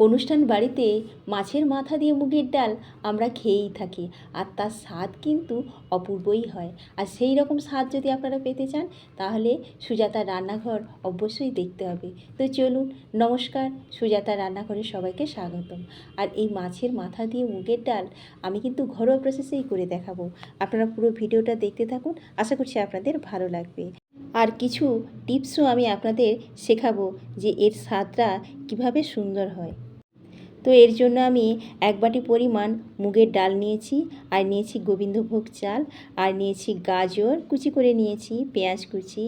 অনুষ্ঠান বাড়িতে মাছের মাথা দিয়ে মুগের ডাল আমরা খেয়েই থাকি আর তার স্বাদ কিন্তু অপূর্বই হয়। আর সেই রকম স্বাদ যদি আপনারা পেতে চান, তাহলে সুজাতার রান্নাঘর অবশ্যই দেখতে হবে। তো চলুন, নমস্কার, সুজাতার রান্নাঘরে সবাইকে স্বাগতম। আর এই মাছের মাথা দিয়ে মুগের ডাল আমি কিন্তু ঘরোয়া প্রসেসেই করে দেখাবো। আপনারা পুরো ভিডিওটা দেখতে থাকুন, আশা করছি আপনাদের ভালো লাগবে। আর কিছু টিপসও আমি আপনাদের শেখাবো যে এর স্বাদটা কীভাবে সুন্দর হয়। তো এর জন্য আমি এক বাটি পরিমাণ মুগের ডাল নিয়েছি, আর নিয়েছি গোবিন্দভোগ চাল, আর নিয়েছি গাজর কুচি করে নিয়েছি, পেঁয়াজ কুচি,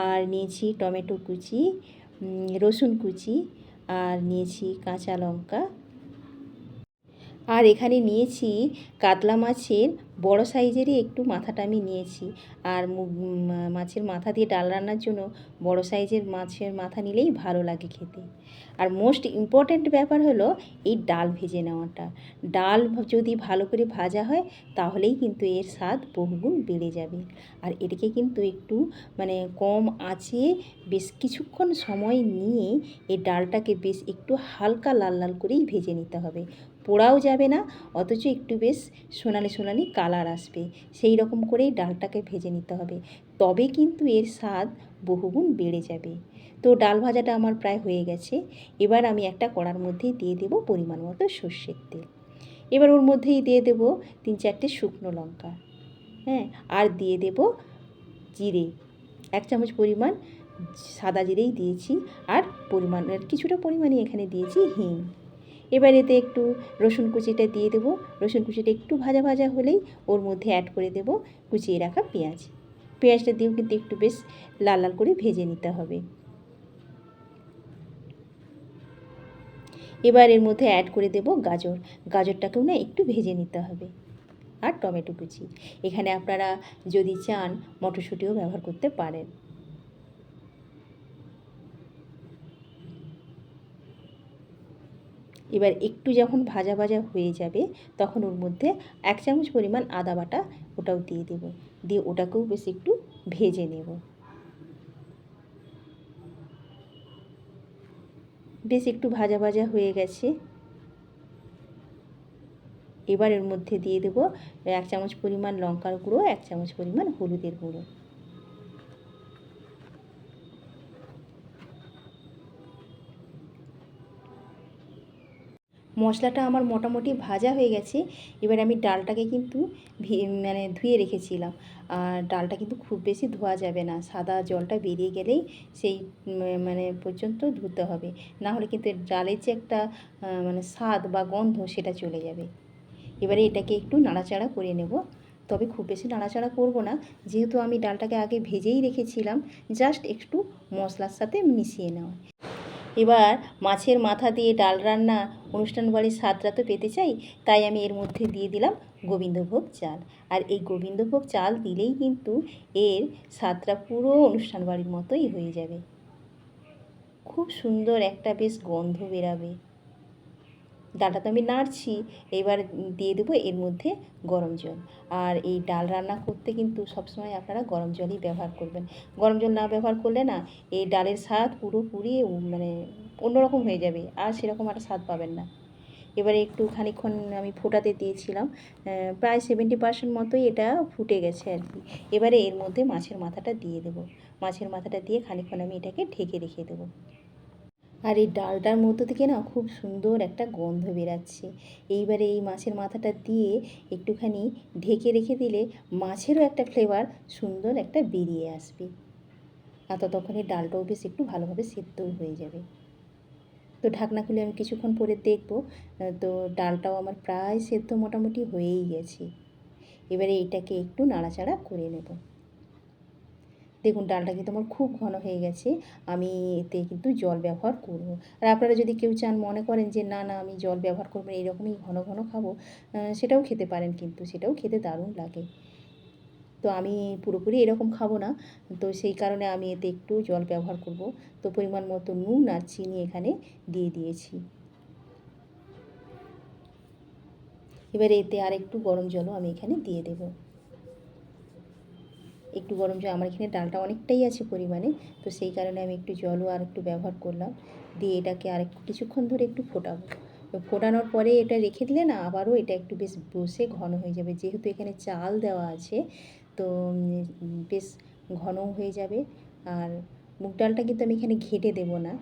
আর নিয়েছি টমেটো কুচি রসুন কুচি, আর নিয়েছি কাঁচা লঙ্কা আর এখানে নিয়েছি কাতলা মাছের বড় সাইজেরই একটু মাথাটা আমি নিয়েছি। আর মাছের মাথা দিয়ে ডাল রান্নার জন্য বড় সাইজের মাছের মাথা নিলেই ভালো লাগে খেতে। আর মোস্ট ইম্পর্ট্যান্ট ব্যাপার হলো এই ডাল ভেজে নেওয়াটা। ডাল যদি ভালো করে ভাজা হয় তাহলেই কিন্তু এর স্বাদ বহুগুণ বেড়ে যাবে। আর এটাকে কিন্তু একটু মানে কম আঁচে বেশ কিছুক্ষণ সময় নিয়ে এই ডালটাকে বেশ একটু হালকা লাল লাল করেই ভেজে নিতে হবে। পোড়াও যাবে না, অথচ একটু বেশ সোনালি সোনালি কালার আসবে। সেই রকম করেই ডালটাকে ভেজে নিতে হবে। তবে কিন্তু এর স্বাদ বহুগুণ বেড়ে যাবে। তো ডাল ভাজাটা আমার প্রায় হয়ে গেছে। এবার আমি একটা কড়ার মধ্যে দিয়ে দেব পরিমাণ মতো সর্ষের তেল। এবার ওর মধ্যেই দিয়ে দেব তিন চারটে শুকনো লঙ্কা। হ্যাঁ আর দিয়ে দেব জিরে। এক চামচ পরিমাণ সাদা জিরেই দিয়েছি। আর পরিমাণ কিছুটা পরিমাণে এখানে দিয়েছি হিং। এবার এতে একটু রসুন কুচিটা দিয়ে দেবো। রসুন কুচিটা একটু ভাজা ভাজা হলেই ওর মধ্যে অ্যাড করে দেব কুচিয়ে রাখা পেঁয়াজ। পেঁয়াজটা দিয়েও কিন্তু একটু বেশ লাল লাল করে ভেজে নিতে হবে। এবার এর মধ্যে অ্যাড করে দেব গাজর। গাজরটাকেও না একটু ভেজে নিতে হবে। আর টমেটো কুচি। এখানে আপনারা যদি চান মটরশুঁটিও ব্যবহার করতে পারেন। এবার একটু যখন ভাজা ভাজা হয়ে যাবে, তখন ওর মধ্যে এক চামচ পরিমাণ আদা বাটা ওটাও দিয়ে দেব। দিয়ে ওটাকেও বেশ একটু ভেজে নেব। বেশ একটু ভাজা ভাজা হয়ে গেছে। এবার এর মধ্যে দিয়ে দেব এক চামচ পরিমাণ লঙ্কার গুঁড়ো, এক চামচ পরিমাণ হলুদের গুঁড়ো। মশলাটা আমার মোটামুটি ভাজা হয়ে গেছে। এবার আমি ডালটাকে কিন্তু মানে ধুয়ে রেখেছিলাম। আর ডালটা কিন্তু খুব বেশি ধোয়া যাবে না। সাদা জলটা বেরিয়ে গেলেই সেই মানে পর্যন্ত ধুতে হবে। না হলে কিন্তু ডালের যে একটা মানে স্বাদ বা গন্ধ সেটা চলে যাবে। এবারে এটাকে একটু নাড়াচাড়া করে নেব। তবে খুব বেশি নাড়াচাড়া করব না। যেহেতু আমি ডালটাকে আগে ভেজেই রেখেছিলাম, জাস্ট একটু মশলার সাথে মিশিয়ে নেওয়া। এবার মাছের মাথা দিয়ে ডাল রান্না অনুষ্ঠান বাড়ির স্বাদটা তো পেতে চাই, তাই আমি এর মধ্যে দিয়ে দিলাম গোবিন্দভোগ চাল। আর এই গোবিন্দভোগ চাল দিলেই কিন্তু এর স্বাদটা পুরো অনুষ্ঠান বাড়ির মতোই হয়ে যাবে। খুব সুন্দর একটা বেশ গন্ধ বেরাবে। ডালটা তো আমি নাড়ছি, এবার দিয়ে দেবো এর মধ্যে গরম জল। আর এই ডাল রান্না করতে কিন্তু সবসময় আপনারা গরম জলই ব্যবহার করবেন। গরম জল না ব্যবহার করলে না এই ডালের স্বাদ পুরোপুরি মানে অন্যরকম হয়ে যাবে, আর সেরকম একটা স্বাদ পাবেন না। এবারে একটু খানিকক্ষণ আমি ফোটাতে দিয়েছিলাম প্রায় সেভেন্টি পার্সেন্ট মতোই এটা ফুটে গেছে আর কি। এবারে এর মধ্যে মাছের মাথাটা দিয়ে দেবো। মাছের মাথাটা দিয়ে খানিকক্ষণ আমি এটাকে ঢেকে রেখে দেবো। আর এই ডালটার মধ্যে থেকে না খুব সুন্দর একটা গন্ধ বেরাচ্ছে। এইবারে এই মাছের মাথাটা দিয়ে একটুখানি ঢেকে রেখে দিলে মাছেরও একটা ফ্লেভার সুন্দর একটা বেরিয়ে আসবে। আর ততক্ষণে ডালটাও বেশ একটু ভালোভাবে সেদ্ধও হয়ে যাবে। তো ঢাকনা খুলে আমি কিছুক্ষণ পরে দেখব, তো ডালটাও আমার প্রায় সেদ্ধ মোটামুটি হয়েই গেছে। এবারে এইটাকে একটু নাড়াচাড়া করে নেব। দেখুন, ডালটা কিন্তু আমার খুব ঘন হয়ে গেছে, আমি এতে কিন্তু জল ব্যবহার করব। আর আপনারা যদি কেউ চান, মনে করেন যে, না না, আমি জল ব্যবহার করব না এরকমই ঘন ঘন খাব সেটাও খেতে পারেন কিন্তু, সেটাও খেতে দারুণ লাগে। তো আমি পুরোপুরি এরকম খাব না, তো সেই কারণে আমি এতে একটু জল ব্যবহার করব। তো পরিমাণ মতো নুন আর চিনি এখানে দিয়ে দিয়েছি। এবারে এতে আর একটু গরম জলও আমি এখানে দিয়ে দেবো। একটু গরম জল, আমার এখানে ডালটা অনেকটাই আছে পরিমাণে, তো সেই কারণে আমি একটু জলও আর একটু ব্যবহার করলাম। দিয়ে এটাকে আর কিছুক্ষণ ধরে একটু ফোটাবো। ফোটানোর পরে এটা রেখে দিলে না আবারও এটা একটু বেশ বসে ঘন হয়ে যাবে। যেহেতু এখানে চাল দেওয়া আছে, তো বেশ ঘনও হয়ে যাবে। আর মুগ ডালটা কিন্তু আমি এখানে ঘেটে দেবো না।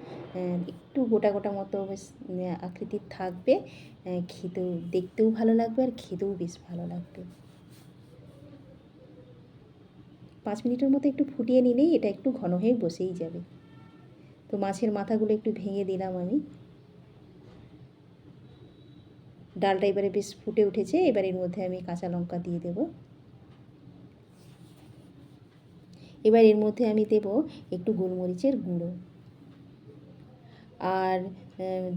একটু গোটা গোটা মতো বেশ আকৃতির থাকবে। খেতেও, দেখতেও ভালো লাগবে আর খেতেও বেশ ভালো লাগবে। পাঁচ মিনিটের মতো একটু ফুটিয়ে নিলেই এটা একটু ঘন হয়ে বসেই যাবে। তো মাছের মাথাগুলো একটু ভেঙে দিলাম আমি। ডালটা এবারে বেশ ফুটে উঠেছে, এবার এর মধ্যে আমি কাঁচা লঙ্কা দিয়ে দেব। এবার এর মধ্যে আমি দেব একটু গোলমরিচের গুঁড়ো। আর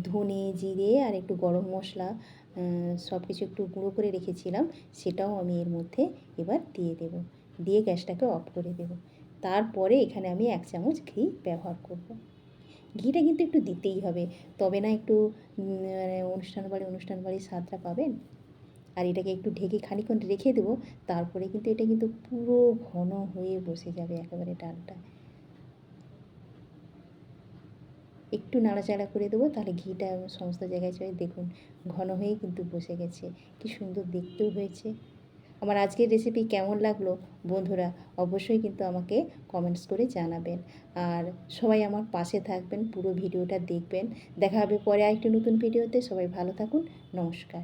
ধনে জিরে আর একটু গরম মশলা সব কিছু একটু গুঁড়ো করে রেখেছিলাম, সেটাও আমি এর মধ্যে এবার দিয়ে দেব। দিয়ে গ্যাসটাকে অফ করে দেব। তারপরে এখানে আমি এক চামচ ঘি ব্যবহার করব। ঘিটা কিন্তু একটু দিতেই হবে, তবে না একটু মানে অনুষ্ঠান বাড়ি, অনুষ্ঠান বাড়ির স্বাদটা পাবেন? আর এটাকে একটু ঢেকে খানিক্ষণ রেখে দেবো, তারপরে কিন্তু এটা কিন্তু পুরো ঘন হয়ে বসে যাবে একেবারে ডালটা। একটু নাড়াচাড়া করে দেবো, তাহলে ঘিটা সমস্ত জায়গায় চলে, দেখুন, ঘন হয়ে কিন্তু বসে গেছে। কি সুন্দর দেখতেও হয়েছে। আমার আজকের রেসিপি কেমন লাগল বন্ধুরা অবশ্যই কিন্তু আমাকে কমেন্টস করে জানাবেন। আর সবাই আমার পাশে থাকবেন, পুরো ভিডিওটা দেখবেন। দেখা হবে পরে আরেকটি নতুন ভিডিওতে সবাই ভালো থাকুন, নমস্কার।